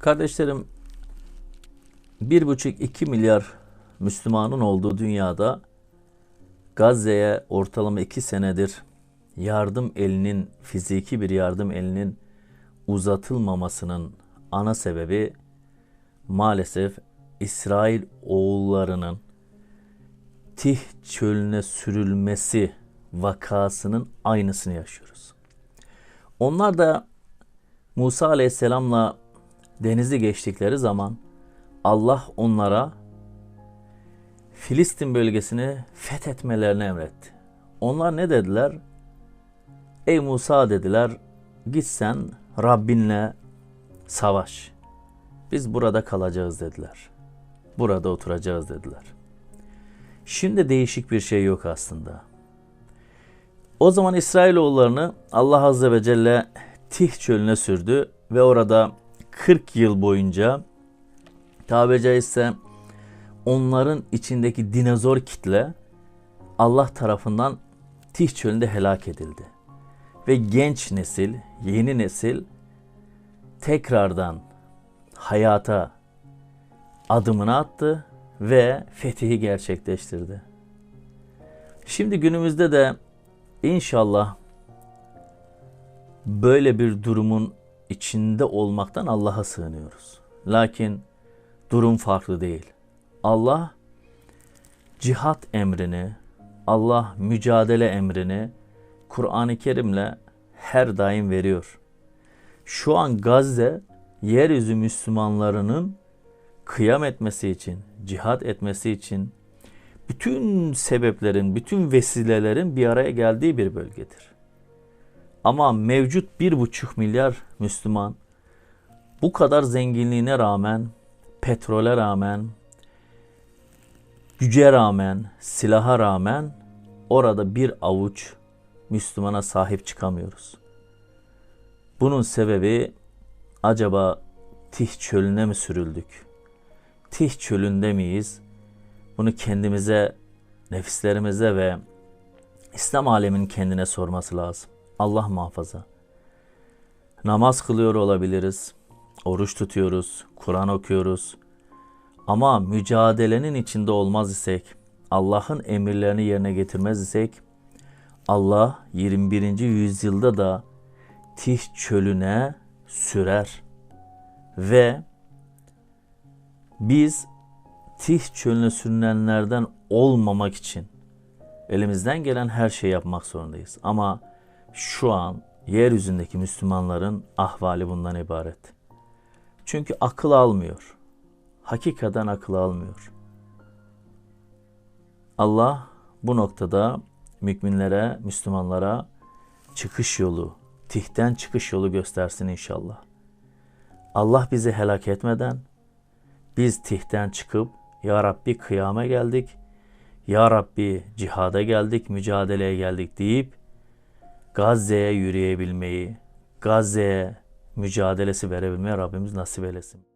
Kardeşlerim, bir buçuk iki milyar Müslümanın olduğu dünyada Gazze'ye ortalama iki senedir yardım elinin, fiziki bir yardım elinin uzatılmamasının ana sebebi maalesef İsrail oğullarının Tih çölüne sürülmesi vakasının aynısını yaşıyoruz. Onlar da Musa Aleyhisselam'la denizi geçtikleri zaman Allah onlara Filistin bölgesini fethetmelerini emretti. Onlar ne dediler? Ey Musa dediler, git sen Rabbinle savaş. Biz burada kalacağız dediler. Burada oturacağız dediler. Şimdi değişik bir şey yok aslında. O zaman İsrailoğullarını Allah Azze ve Celle Tih çölüne sürdü ve orada 40 yıl boyunca tabiri caizse onların içindeki dinozor kitle Allah tarafından Tih çölünde helak edildi. Ve genç nesil, yeni nesil tekrardan hayata adımını attı ve fetihi gerçekleştirdi. Şimdi günümüzde de inşallah böyle bir durumun içinde olmaktan Allah'a sığınıyoruz. Lakin durum farklı değil. Allah cihat emrini, Allah mücadele emrini Kur'an-ı Kerim'le her daim veriyor. Şu an Gazze yeryüzü Müslümanlarının kıyam etmesi için, cihat etmesi için bütün sebeplerin, bütün vesilelerin bir araya geldiği bir bölgedir. Ama mevcut bir buçuk milyar Müslüman bu kadar zenginliğine rağmen, petrole rağmen, güce rağmen, silaha rağmen orada bir avuç Müslümana sahip çıkamıyoruz. Bunun sebebi acaba Tih çölüne mi sürüldük? Tih çölünde miyiz? Bunu kendimize, nefislerimize ve İslam aleminin kendine sorması lazım. Allah muhafaza. Namaz kılıyor olabiliriz, oruç tutuyoruz, Kur'an okuyoruz. Ama mücadelenin içinde olmaz isek, Allah'ın emirlerini yerine getirmez isek, Allah 21. yüzyılda da Tih çölüne sürer. Ve biz Tih çölüne sürünenlerden olmamak için elimizden gelen her şeyi yapmak zorundayız. Ama şu an yeryüzündeki Müslümanların ahvali bundan ibaret. Çünkü akıl almıyor. Hakikaten akıl almıyor. Allah bu noktada müminlere, Müslümanlara çıkış yolu, tihten çıkış yolu göstersin inşallah. Allah bizi helak etmeden biz tihten çıkıp Ya Rabbi kıyama geldik, Ya Rabbi cihada geldik, mücadeleye geldik deyip Gazze'ye yürüyebilmeyi, Gazze'ye mücadelesi verebilmeyi Rabbimiz nasip eylesin.